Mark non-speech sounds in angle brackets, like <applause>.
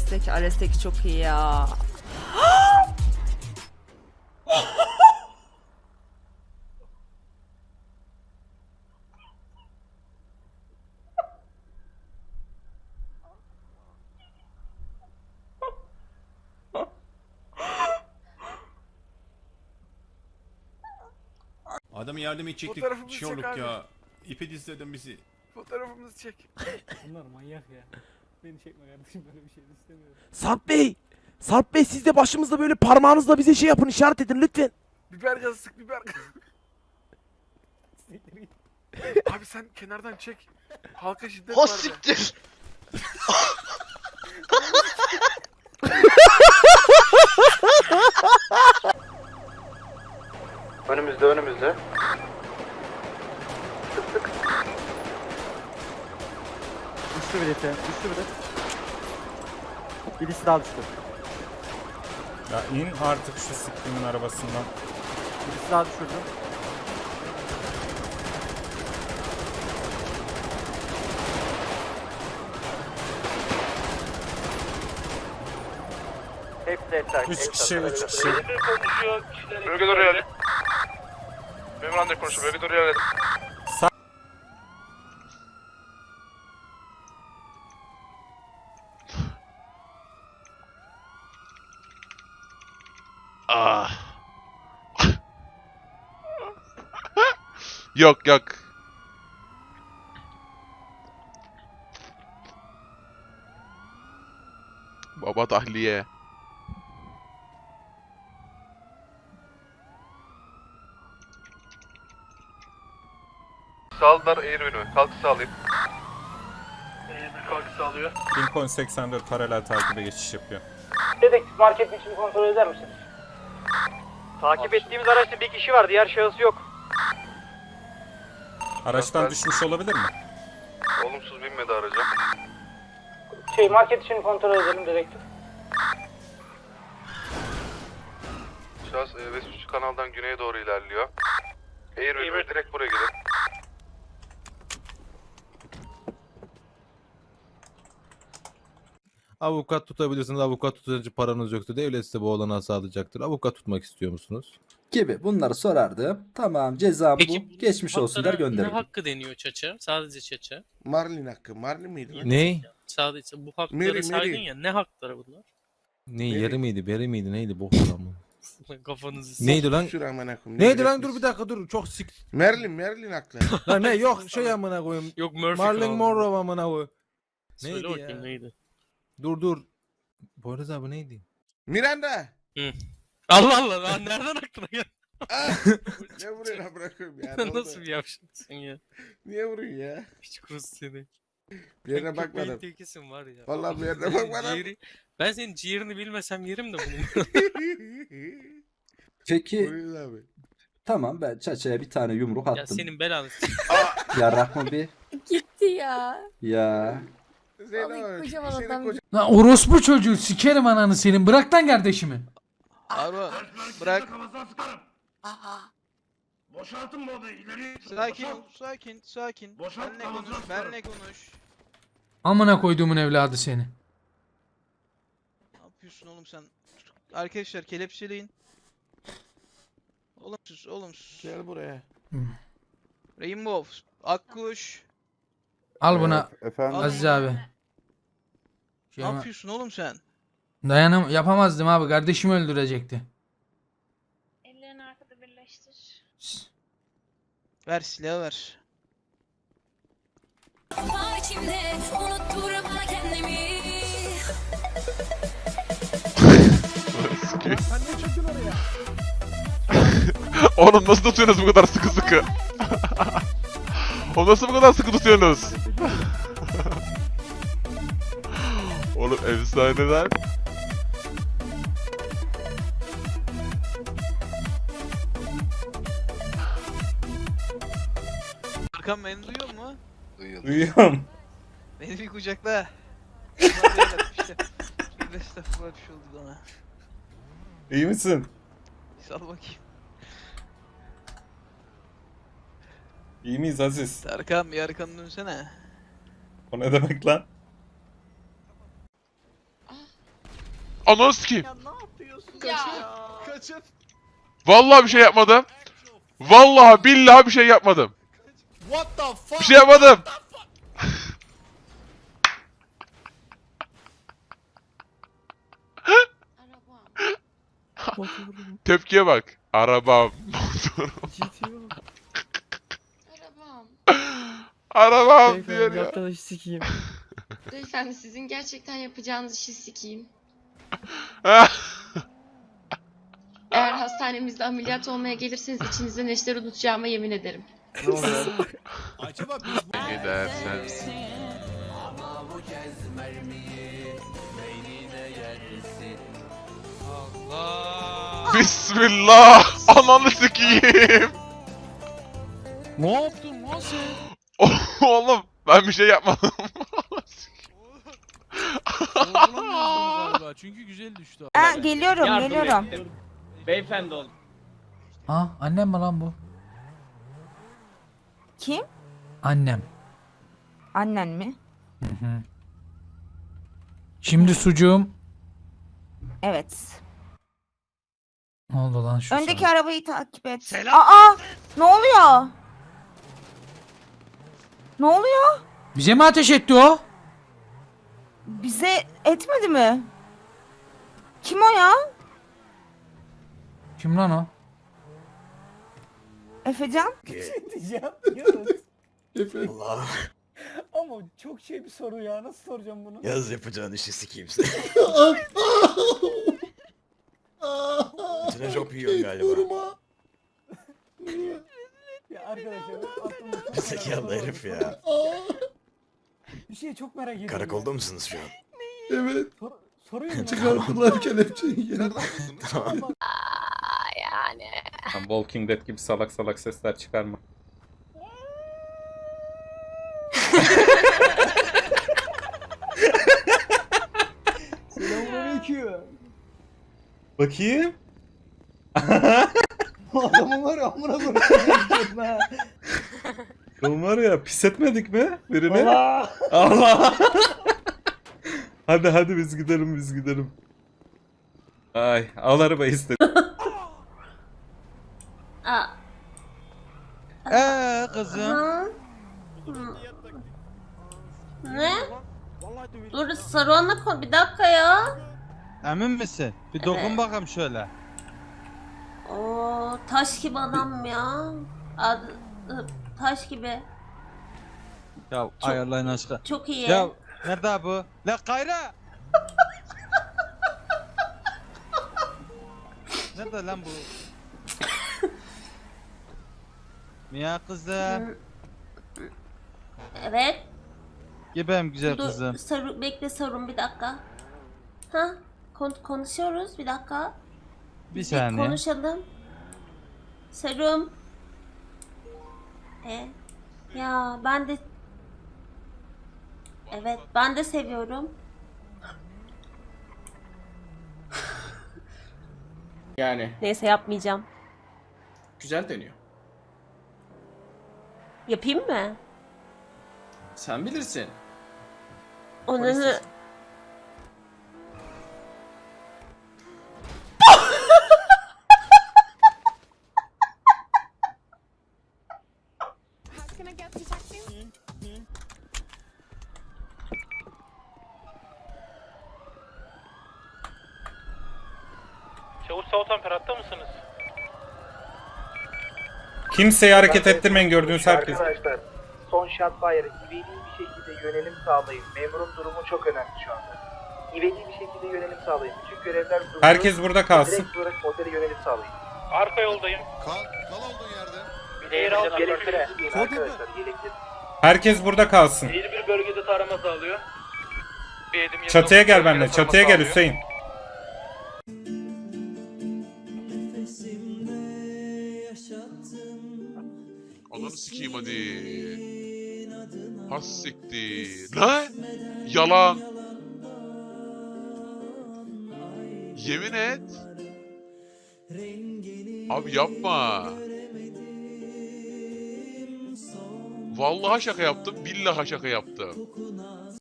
Ares'teki. Ares'teki çok iyi ya. Adamı yardım edecektik. Fotoğrafımızı Şey çek olduk abi. ya. İpe dizledin bizi. Fotoğrafımızı çek. Bunlar manyak ya. Beni çekme kardeşim böyle bir şey istemiyorum. Sarp Bey! Sarp Bey siz de başımızda böyle parmağınızla bize şey yapın işaret edin lütfen. Biber gazı sık biber gazı. Siktir git. Abi sen kenardan çek. Halka şiddet Ha var da. siktir. Önümüzde önümüzde. Düştü bileti. Düştü bilet. Birisi daha düştü. Ya in artık şu siktimin arabasından. Birisi daha düşürdü. 3 kişi 3 kişi. Bölge doğru ilerle. Memuranda konuşuyor. Bölge doğru ilerle. Ah. <laughs> yok yok. Baba tahliye. Sağlılar eğri önüme. Kalkı sağlayayım. Eğri kalkı sağlıyor. Lincoln 84 paralel takibe geçiş yapıyor. Dedektif marketin içini kontrol eder misiniz? Takip ettiğimiz araçta bir kişi var. Diğer şahıs yok. Araçtan düşmüş olabilir mi? Olumsuz binmedi araca. Şey market içini kontrol edelim dedektif. Şahıs e, Vespucci kanaldan güneye doğru ilerliyor. Eğri önüme. Direkt buraya gidin. Avukat tutabilirsiniz. Avukat tutunca paranız yoksa devlet size bu olanağı sağlayacaktır. Avukat tutmak istiyor musunuz? Gibi bunları sorardı. Tamam cezam Peki, bu. Geçmiş olsun der Haklara Ne hakkı deniyor çaça? Sadece çaça. Marlin hakkı. Marlin miydi? Ne? Sadece bu hakları Meri, saydın Meri. ya. Ne hakları bunlar? Ne yeri miydi? Beri miydi? Neydi? Bok adamı. <laughs> Kafanızı Neydi lan? Neydi lan? Dur bir dakika dur. Çok sik. Merlin, Merlin haklı. Lan ne yok <laughs> şey amına koyayım. Yok Murphy Marlon Monroe amına koyayım. Söyle Neydi bakayım ya? neydi? Dur dur. Boyraz abi neydi? Miranda! Allah Allah lan nereden aklına geldi? ne vuruyorsun ha bırakıyorum ya. Nasıl bir yavşaksın ya? Niye vuruyorsun ya? Hiç kurusu seni. Bir yerine bakmadım. tekisin var ya. Vallahi bir yerine bakmadım. ciğeri- Ben senin ciğerini bilmesem yerim de bunu. <laughs> Peki abi. tamam ben çaçaya bir tane yumruk ya attım. senin belanı. Ya Rahman bir. <laughs> Gitti ya. Ya. Zeyno, kocaman adam. Lan orospu çocuğu sikerim ananı senin. Bırak lan kardeşimi. Arba bırak. Sakin ol, sakin, sakin. Benle konuş, benle konuş. Amına koyduğumun evladı seni. Ne yapıyorsun oğlum sen? Arkadaşlar kelepçeleyin. Olumsuz, olumsuz. Gel buraya. Rainbow, Akkuş. Al buna Efendim? Aziz abi. Ne Şey ama- yapıyorsun oğlum sen? Dayanam yapamazdım abi. Kardeşimi öldürecekti. Ellerini arkada birleştir. Ver silahı ver. Oğlum nasıl tutuyorsunuz bu kadar sıkı sıkı? <laughs> Oğlum nasıl bu kadar sıkı tutuyorsunuz? Oğlum efsaneler. Arkan beni duyuyor mu? Duyuyorum. Beni bir kucakla. Estağfurullah <laughs> bir şey oldu bana. İyi misin? Sal bakayım. İyi miyiz Aziz? Serkan bir arkanı dönsene. O ne demek lan? Ananı sikeyim. Ya ne yapıyorsun? Ya. Kaçın. Vallahi bir şey yapmadım. Vallahi billahi bir şey yapmadım. What the fuck? Bir şey yapmadım. Tepkiye bak. Arabam. motorum. Arabam diyor ya. Arkadaş sikiyim. Beyefendi sizin gerçekten yapacağınız işi sikeyim. <laughs> Eğer hastanemizde ameliyat olmaya gelirseniz içinizde neşter unutacağıma yemin ederim. Ne oluyor? Acaba biz bu... Gidersen. Allah. Bismillah. Ananı sikeyim. Ne yaptın lan sen? <laughs> Oğlum ben bir şey yapmadım. Galiba çünkü güzel düştü. Ha, geliyorum geliyorum. Beyefendi ol. Ha annem mi lan bu? Kim? Annem. Annen mi? Şimdi sucuğum. Evet. Ne oldu lan şu Öndeki sana? arabayı takip et. Aa! Ne oluyor? Ne oluyor? Bize mi ateş etti o? Bize etmedi mi? Kim o ya? Kim lan o? Efecan? diyeceğim. <laughs> Allah. Ama çok şey bir soru ya. Nasıl soracağım bunu? Yaz yapacağın işi sikeyim <laughs> seni. İçine çok yiyorsun galiba. Ya arkadaşlar aklımda çok Zekalı herif ya. Bir şey çok merak ediyorum. Karakolda mısınız şu an? Evet. Sor, soruyorum. <laughs> Çıkardılar kelepçeyi ya. <laughs> Tamam. Yani. Walking Dead gibi salak salak sesler çıkarma. Selamünaleyküm. Bakayım. <laughs> Adamın var ya amına koyayım. Oğlum var ya pis etmedik mi birini? Allah. Allah. Hadi hadi biz gidelim biz gidelim. Ay al arabayı istedim. <laughs> Aa. Eee kızım. Ne? Dur Saruhan'la kon bir dakika ya. Emin misin? Bir dokun bakalım şöyle. Oo taş gibi adam ya. Adı, taş gibi. Ya ayarlayın aşkı. Çok iyi. Ya nerede bu? La Kayra! nerede lan bu? Mia kızım. Evet. Gel benim güzel Dur kızım. Saru, bekle Sarun bir dakika. Ha? Kon- konuşuyoruz bir dakika. Bir Bir saniye. konuşalım. Serum. E. Ya ben de Evet, ben de seviyorum. Yani Neyse yapmayacağım. güzel deniyor. Yapayım mı? Sen bilirsin. Onu Polis- Çavuş Soğutan Ferhat'ta mısınız? Kimseyi hareket ettirmeyin gördüğünüz herkes. Arkadaşlar son şart bayarı ivedi bir şekilde yönelim sağlayın. Memurun durumu çok önemli şu anda. İvedi bir şekilde yönelim sağlayın. Bütün görevler durdu. Herkes burada kalsın. Direkt olarak otele yönelim sağlayın. Arka yoldayım. Kal, kal olduğun yerde. Bir de yeleklere. Arkadaşlar yelekleri. Herkes burada kalsın. Bir bir bölgede tarama sağlıyor. Bir edim Çatıya gel benimle. Çatıya gel Hüseyin. Ananı sikeyim hadi. Has siktir. Lan! Yalan. Yemin et. Abi yapma. Vallahi şaka yaptım, billahi şaka yaptım.